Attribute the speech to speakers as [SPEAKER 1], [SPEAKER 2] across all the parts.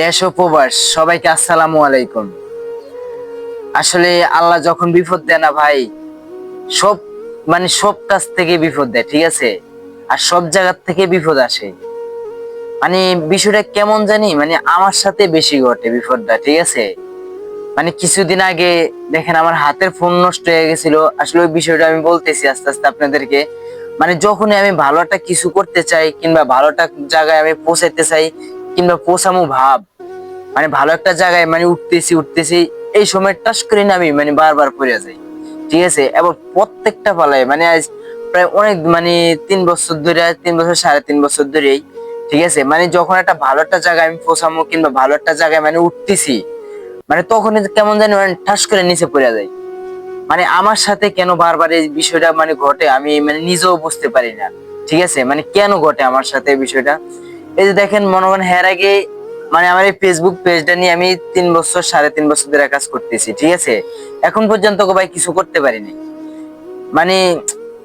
[SPEAKER 1] দেশ ও প্রবাস, সবাইকে আসসালামু আলাইকুম। আসলে আল্লাহ যখন বিপদ দেয় না ভাই, সব মানে সব কাছ থেকে বিপদ দেয়, ঠিক আছে? আর সব জায়গার থেকে বিপদ আসে। মানে বিষয়টা কেমন জানি মানে আমার সাথে বেশি ঘটে বিপদটা, ঠিক আছে? মানে কিছুদিন আগে দেখেন আমার হাতের ফোন নষ্ট হয়ে গেছিল। আসলে ওই বিষয়টা আমি বলতেছি আস্তে আস্তে আপনাদেরকে। মানে যখনই আমি ভালো একটা কিছু করতে চাই কিংবা ভালো একটা জায়গায় আমি পৌঁছাইতে চাই কিংবা পৌঁছামু ভাব মানে ভালো একটা জায়গায় মানে উঠতেছি উঠতেছি, এই সময় টাস করে না আমি মানে বারবার পড়ে যাই, ঠিক আছে? এবার প্রত্যেকটা পালায় মানে আজ প্রায় অনেক মানে তিন বছর ধরে, তিন বছর, সাড়ে তিন বছর ধরেই, ঠিক আছে? মানে যখন একটা ভালো একটা জায়গায় আমি পৌঁছামু কিংবা ভালো একটা জায়গায় মানে উঠতেছি মানে তখন কেমন জানি মানে ঠাস করে নিচে পড়ে যায় মানে আমার সাথে কেন বারবার এই বিষয়টা মানে ঘটে আমি মানে নিজেও বুঝতে পারি না, ঠিক আছে? মানে কেন ঘটে আমার সাথে এই বিষয়টা? এই যে দেখেন, মনে করেন হের আগে মানে আমার এই ফেসবুক পেজটা নিয়ে আমি তিন বছর, সাড়ে তিন বছর ধরে কাজ করতেছি, ঠিক আছে? এখন পর্যন্ত ভাই কিছু করতে পারিনি। মানে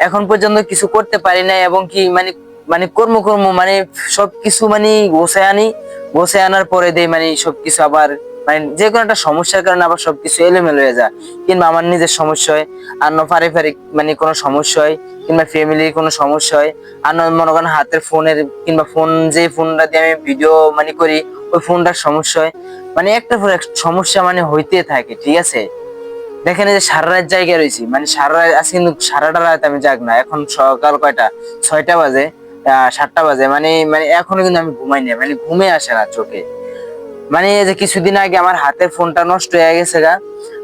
[SPEAKER 1] এখন পর্যন্ত কিছু করতে পারি না এবং কি মানে মানে কর্ম কর্ম মানে সবকিছু মানে গোছায় আনি, গোছায় আনার পরে দেই মানে সবকিছু আবার মানে যে কোনো একটা সমস্যার কারণে আবার সবকিছু এলোমেলো হয়ে যায়। কিংবা আমার নিজের সমস্যা হয়, আর না পারিবারিক মানে কোনো সমস্যা হয়, কিংবা ফ্যামিলির কোনো সমস্যা হয়, আর না মনে করেন হাতের ফোনের কিংবা ফোন, যে ফোনটা দিয়ে আমি ভিডিও মানে করি, ওই ফোনটার সমস্যা হয়। মানে একটা একটা সমস্যা মানে হইতে থাকে, ঠিক আছে? দেখেন যে সারা রাত জায়গায় রয়েছি মানে সারা রাত, আজকে কিন্তু সারাটা রাত আমি যাক না, এখন সকাল কয়টা? ছয়টা বাজে সাতটা বাজে মানে মানে এখনও কিন্তু আমি ঘুমাই না মানে ঘুমে আসে না চোখে। মানে এই যে কিছুদিন আগে আমার হাতের ফোনটা নষ্ট হয়ে গেছে গা।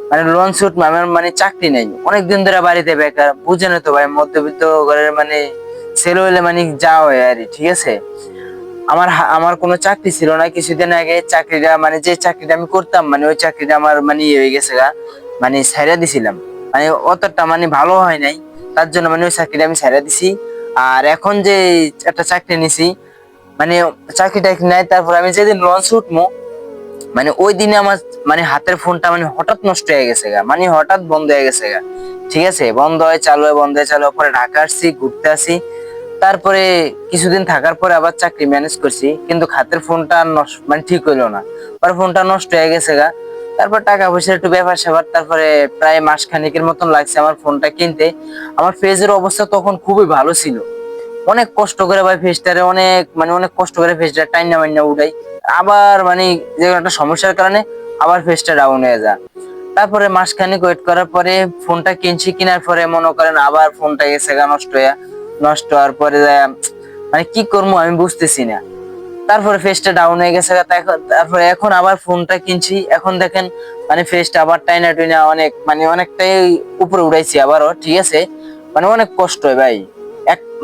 [SPEAKER 1] মানে লোন শুট আমার মানে চাকরি নেই। অনেকদিন ধরে বাড়িতে বেকার। বুঝে না তো ভাই, মধ্যবিত্ত ঘরের মানে ছেলে হইলে মানে যা হয় আর ঠিক আছে? আমার আমার কোনো চাকরি ছিল না। কিছুদিন আগে চাকরিটা মানে যে চাকরিটা আমি করতাম মানে ওই চাকরিটা আমার মানে ইয়ে হয়ে গেছে গা। মানে ছাইরা দিছিলাম। মানে অতটা মানে ভালো হয় নাই। তার জন্য মানে ওই চাকরিটা আমি ছাইরা দিছি। আর এখন যে একটা চাকরি নিছি মানে চাকরিটা নাই, তারপর আমি যেদিন লঞ্চ উঠবো মানে ওই দিনে আমার মানে হাতের ফোনটা মানে হঠাৎ নষ্ট হয়ে গেছে গা। মানে হঠাৎ বন্ধ হয়ে গেছে গা। ঠিক আছে? বন্ধ হয়, চালু হয়, বন্ধ হয়, চালু পরে ঢাকা আসছি, ঘুরতে আসি। তারপরে কিছুদিন থাকার পরে আবার চাকরি ম্যানেজ করছি, কিন্তু হাতের ফোনটা মানে ঠিক হইল না। পরে ফোনটা নষ্ট হয়ে গেছে গা। তারপর টাকা পয়সা একটু ব্যাপার স্যাপার, তারপরে প্রায় মাস খানিকের মতন লাগছে আমার ফোনটা কিনতে। আমার ফেজের অবস্থা তখন খুবই ভালো ছিল। অনেক কষ্ট করে ভাই ফেসটারে, অনেক মানে অনেক কষ্ট করে ফেসটা টাইনা মাইনা উঠাই। আবার মানে যে একটা সমস্যার কারণে আবার ফেসটা ডাউন হয়ে যায়। তারপরে মাসখানেক ওয়েট করার পরে ফোনটা কিনছি, কেনার পরে মনে করেন আবার ফোনটা গা নষ্ট হয়ে, নষ্ট হওয়ার পরে মানে কি করব আমি বুঝতেছি না। তারপরে ফেসটা ডাউন হয়ে গেছে তারপরে এখন আবার ফোনটা কিনছি। এখন দেখেন মানে ফেসটা আবার টাইনা টুইনা অনেক মানে অনেকটাই উপরে উঠাইছি আবারও, ঠিক আছে? মানে অনেক কষ্ট হয় ভাই।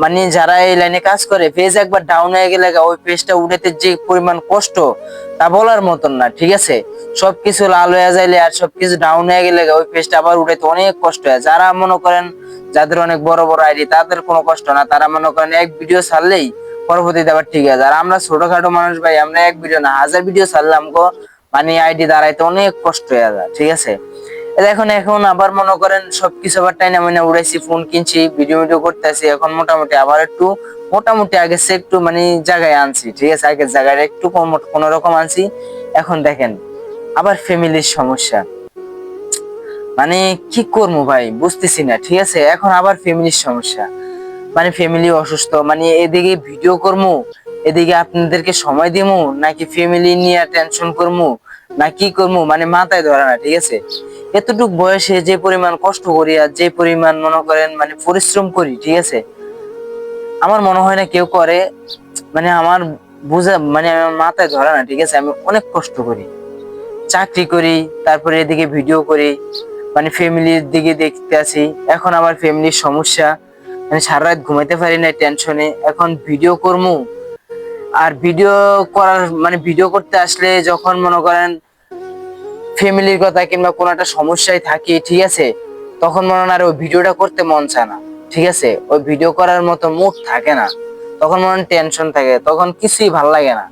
[SPEAKER 1] মানে যারা এই লাইনে কাজ করে পেজ একবার ডাউন হয়ে গেলে ওই পেজটা উঠাতে যে পরিমাণ কষ্ট, তা বলার মতন না, ঠিক আছে? সবকিছু লাল হয়ে যাইলে আর সবকিছু ডাউন হয়ে গেলে ওই পেজটা আবার উঠাইতে অনেক কষ্ট হয়। যারা মনে করেন যাদের অনেক বড় বড় আইডি, তাদের কোনো কষ্ট না, তারা মনে করেন এক ভিডিও ছাড়লেই পরবর্তীতে আবার ঠিক আছে আর আমরা ছোটখাটো মানুষ ভাই, আমরা এক ভিডিও না, হাজার ভিডিও ছাড়লাম গো মানে আইডি দাঁড়াইতে অনেক কষ্ট হয়ে যায়, ঠিক আছে? দেখুন, এখন আবার মনে করেন সবকিছু আবার টাইনা মাইনা উড়াইছি, ফোন কিনছি ভিডিও ভিডিও করতেছি, এখন মোটামুটি আবার একটু, মোটামুটি আগে সে একটু মানে জায়গায় আনছি, ঠিক আছে? আগের জায়গায় একটু কোনো রকম আনছি। এখন দেখেন, আবার ফ্যামিলির সমস্যা। মানে কি করব ভাই, বুঝতেছি না, ঠিক আছে? এখন আবার ফ্যামিলির সমস্যা। মানে ফ্যামিলি অসুস্থ মানে এদিকে ভিডিও করব, এদিকে আপনাদেরকে সময় দিমু নাকি ফ্যামিলি নিয়ে টেনশন করব, না কি করব মানে মাথায় ধরে না, ঠিক আছে? এতটুক বয়সে যে পরিমাণ কষ্ট করি আর যে পরিমাণ মনে করেন মানে পরিশ্রম করি, ঠিক আছে? আমার মনে হয় না কেউ করে মানে আমার বুঝা মানে আমার মাথায় ধরে না, ঠিক আছে? আমি অনেক কষ্ট করি। চাকরি করি, তারপরে এদিকে ভিডিও করি মানে ফ্যামিলির দিকে দেখতে আসি। এখন আমার ফ্যামিলির সমস্যা মানে সারা রাত ঘুমাইতে পারি না টেনশনে এখন ভিডিও করব আর ভিডিও করার মানে ভিডিও করতে আসলে যখন মনে করেন ফ্যামিলির কথা কিংবা কোনো একটা সমস্যায় থাকি, ঠিক আছে? তখন মনে হয়, আর, ওই ভিডিওটা করতে মন চায় না। ঠিক আছে? ওই ভিডিও করার মতো মুড থাকে না। তখন মনে টেনশন থাকে। তখন কিছুই ভালো লাগে না।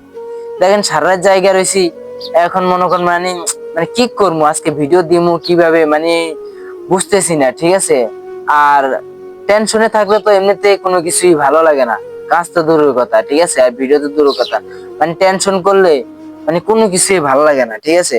[SPEAKER 1] দেখেন, সারা জায়গা রয়েছি। এখন মনে করেন মানে মানে কি করব? আজকে ভিডিও দিমু কীভাবে? মানে বুঝতেছি না, ঠিক আছে? আর টেনশনে থাকলে তো এমনিতে কোনো কিছুই ভালো লাগে না। কাজ তো দূরের কথা, ঠিক আছে? আর ভিডিও তো দূরের কথা। মানে টেনশন করলে মানে কোনো কিছুই ভালো লাগে না, ঠিক আছে?